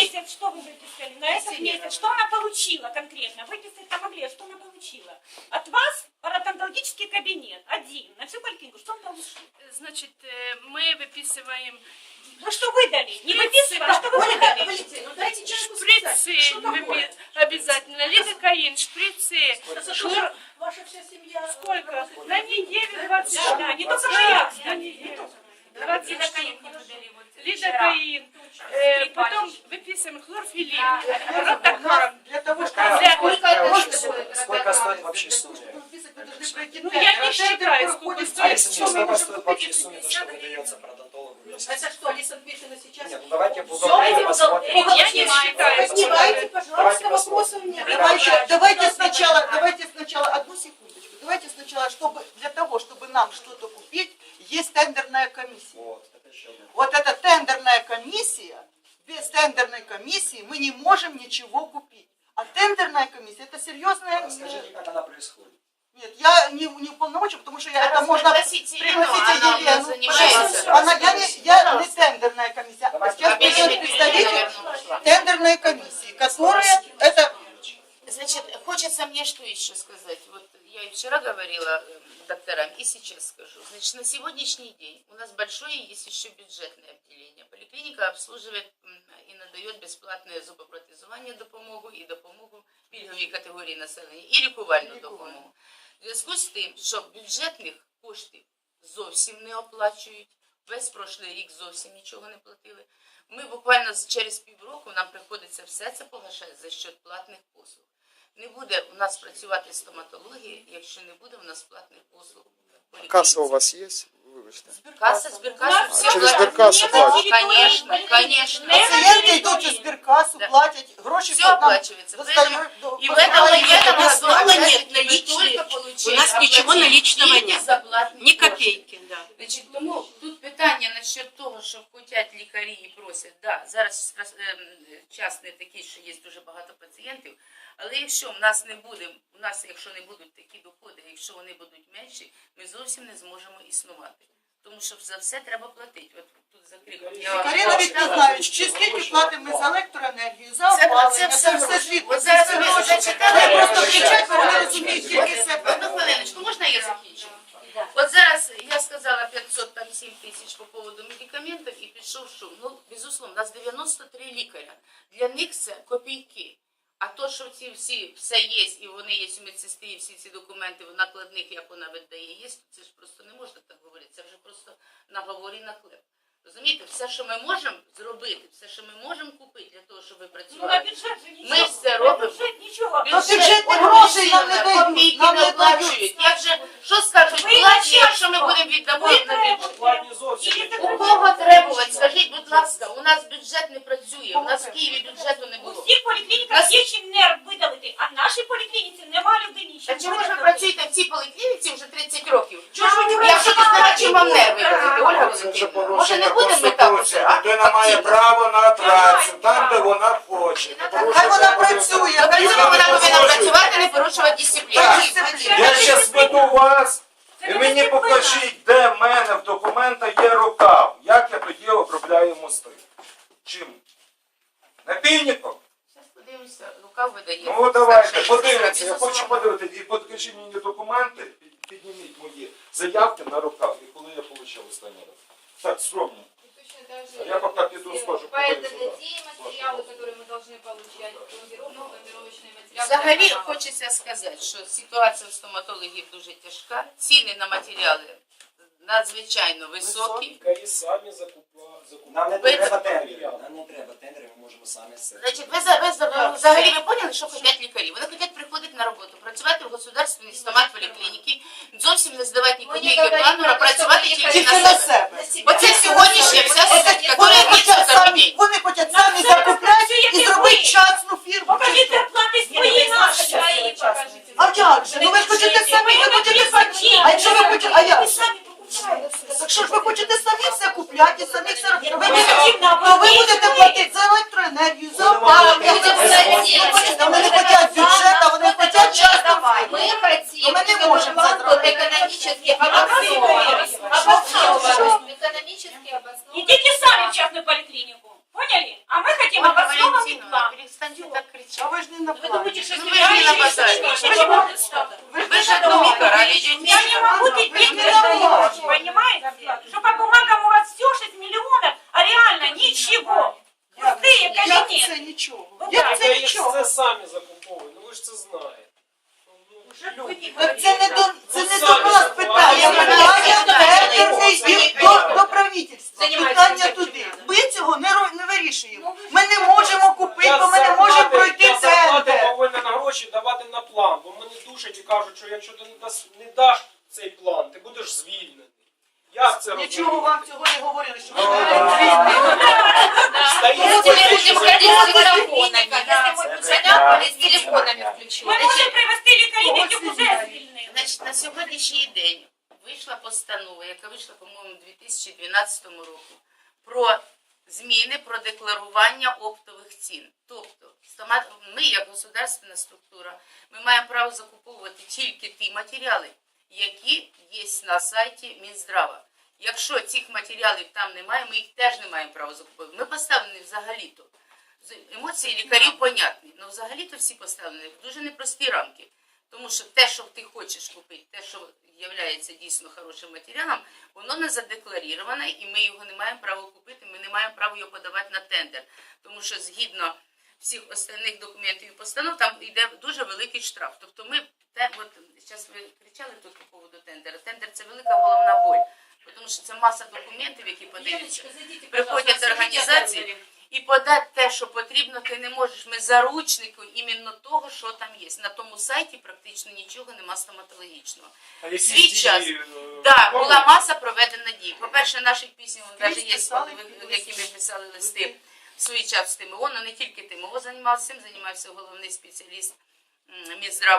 месяц что вы выписали? На этот месяц что она получила конкретно? Выписать-то могли, а что она получила? От вас паратонтологический кабинет один на всю поликлинику. Что он получил? Значит, э, мы выписываем Вы что выдали? Не выписывали, а что вы выдали? Валентина, ну дайте человеку шприцы, Что такое? обязательно, лидокаин, шприцы, что, Ваша вся семья... Сколько? На неделю 20 Да, не только же я, кстати. 20 лидокаин, э, потом выписываем хлорфилин, ротокар. Для того, чтобы... Какая- Сколько? Сколько стоит вообще сумма? Ну, я не считаю, сколько стоит. Алиса, Что мы сколько стоит вообще если сумма, то, 50 что выдается продонтологу? Это что, Алиса Дмитриевна сейчас... Нет, ну давайте бухгалтерию посмотрим. Я не считаю, Поднимайте, пожалуйста, Давайте вопросов нет. Давайте, давайте сначала, давайте сначала одну секундочку. Давайте сначала, чтобы для того, чтобы нам что-то купить, есть тендерная комиссия. Вот. Вот эта тендерная комиссия, без тендерной комиссии мы не можем ничего купить. А тендерная комиссия это серьезная. Расскажите, как она происходит. Нет, я не, не уполномочен, потому что я это можно пригласите Елену, она Елену. занимается. Она, я, не, я не тендерная комиссия. Давайте Сейчас придет представитель тендерной комиссии, которая Значит, хочется мне что еще сказать. Вот я и вчера говорила докторам, и сейчас скажу. Значит, на сегодняшний день у нас большое есть еще бюджетное отделение. Поликлиника обслуживает м, і надає безплатне зубопротезування допомогу і допомогу пільговій категорії населення, і лікувальну допомогу. В зв'язку з тим, що бюджетних коштів зовсім не оплачують, весь прошлий рік зовсім нічого не платили. Ми буквально через півроку нам приходиться все це погашати за счет платних послуг. Не буде у нас працювати стоматологія, якщо не буде у нас платних послуг. в поліклініці. Касса у вас есть? Вибачте. Касса, збіркаса, У нас все через нет сберкассу на платят. территории Конечно, поликлиники. конечно. Не на Пациенты идут территории. из сберкассу, Да. платят гроши. Все нам оплачивается. достают Поэтому до- И в до- этом, и в этом У нас году мало опять-таки нет мы наличных. только получили, У нас ничего оплатили наличного тільки нет. за платні Ни кошти. копейки, да. Значить, тому тут питання насчет того, що хотять лікарі і просять. Да, зараз ем, час не такий, що є дуже багато пацієнтів. Але якщо в нас не буде, у нас, якщо не будуть такі доходи, якщо вони будуть менші, ми зовсім не зможемо існувати. Тому що за все треба платити. От тут закрив. Я вам Карина Вікторович, чи скільки платимо ми за електроенергію, за Це- опалення, це це все все. От зараз це ви зачитали, просто кричать, вони розуміють тільки себе. Одну хвилиночку, можна я закінчу? От зараз я сказала 500 там 7 тисяч по поводу медикаментів і пішов шум. Ну, безусловно, у нас 93 лікаря. Для них це копійки. А то, що ці всі все є, і вони є у медсестрі, і всі ці документи в накладних, як вона видає, є, це ж просто не можна так говорити. Це вже просто на говорі на хлеб. Розумієте, все, що ми можемо зробити, все, що ми можемо купити для того, щоб ви Ну, працювали. бюджет же ничего. Мы все На робимо. бюджет ничего. Ну, бюджетні гроші нам не дають, Копійки нам не не дають. оплачують. Як же, що скажуть, Ви платні, начальство. якщо ми будемо віддамо Ви їм на бюджет? Требуєте. У кого требувати? Скажіть, будь ласка, у нас бюджет не працює, у нас в Києві бюджету не У було. всіх поліклініках є чим нерв видалити, а в нашій поліклініці нема людині Та чому ж ви працюєте в цій поліклініці вже 30 років? Чого ж ви не Якщо ти знаєш, чим вам нерви Так. видалити, Ольга Валентинівна? Може не будемо ми там уже, а? Людина має право на працю там, де вона хоче. Хай вона працює, вона вона повинна працювати, не порушувати дисципліну. Я ще веду вас, і мені покажіть, де в мене в документах є рукав. Як я тоді обробляю мости? Чим? Напільником? Зараз подивимося, рука видає. Ну давайте, подивимося. Я хочу подивитися. І покажіть мені документи, під- підніміть мої заявки на рукав, і коли я отримав останній раз. Так, скромно. Я пока пойду все Взагалі хочеться сказати, що ситуація у стоматологів дуже тяжка, ціни на матеріали надзвичайно високі. Лікарі самі закупають. Нам не треба тендери. Нам не треба тендери, ми можемо самі все. Значить, ви, за- ви, за- ви взагалі ви поняли, що хочуть лікарі? Вони хочуть приходити на роботу, працювати в государственній стомат поліклініки, зовсім не здавати ні Ми не копійки говоримо плану, а про те, працювати тільки на на себе. себе. Бо це сьогоднішня вся суть, Вони яка хочуть кожен самі, день. вони хочуть самі закупляти і зробити частну фірму. Покажіть зарплати свої Свои покажите. А як же? Ну ви ж хочете самі, ви хочете самі. А якщо ви хочете, а як? же? Так що ж ви хочете самі все купляти, самі все робити? Ви будете- То ви будете платити за електроенергію, за опалення. Будемо Вони платити. хочуть- Вони хочуть бюджет, а вони хочуть частну фірму. Мы хотим, Но мы не чтобы можем план это был сделать. экономически обоснован. Обоснован. Обоснован. Экономически обоснован. Идите сами в частную поликлинику. офіційно, план. перестаньте так А кричати. ви ж не на Вы плані. думаете, что Ну, если вы я не на еще базаре. что-то Вы не же- могу сказать? Ви ж Ви ж не одну на мікро, а плані. ведете Я не могу Вы теперь ж не на плані. понимаете? Что по бумагам у вас все 6 миллионов, а реально ничего. Пустые Як кабинеты. це нічого? Ну, Як так, це Ви їх нічого? це самі закуповують, ну ви ж це знаєте. Ну, люди. Так це не до це не Ну, до самі нас ж питання. І до, до правительства. Питання туди. Ми цього не, не вирішуємо. Ми не можемо купити, бо ми не можемо пройти зарплати тендер. повинен гроші давати на план, бо мені душать і кажуть, що якщо ти не, дас, не даш цей план, ти будеш звільнений. Як це Нічого вам цього не говорили, що ви Ну, будете звільнені. Стає Мы будем за- ходить с телефонами. Если мой Це с телефонами Мы включил. можем привести лікарів, які вже звільнили. Значить, на сьогоднішній день вийшла постанова, яка вийшла, по-моєму, у 2012 році, про зміни про декларування оптових цін. Тобто, ми, як государственна структура, ми маємо право закуповувати тільки ті матеріали, які є на сайті Мінздрава. Якщо цих матеріалів там немає, ми їх теж не маємо права закуповувати. Ми поставлені взагалі-то. Емоції лікарів понятні, але взагалі-то всі поставлені в дуже непрості рамки. Тому що те, що ти хочеш купити, те, що є дійсно хорошим матеріалом, воно не задеклароване і ми його не маємо права купити, ми не маємо права його подавати на тендер. Тому що згідно всіх остальних документів і постанов, там йде дуже великий штраф. Тобто ми те, от зараз ви кричали тут по поводу тендера. Тендер це велика головна боль, тому що це маса документів, які подаються. Приходять організації, і подати те, що потрібно, ти не можеш. Ми заручники іменно того, що там є. На тому сайті практично нічого нема стоматологічного. Свій час. Так, була маса проведена дій. По-перше, наші пісні, навіть є, писали які ми писали листи в свій час з ТМО, але не тільки ТМО займався, цим займався головний спеціаліст Мінздрава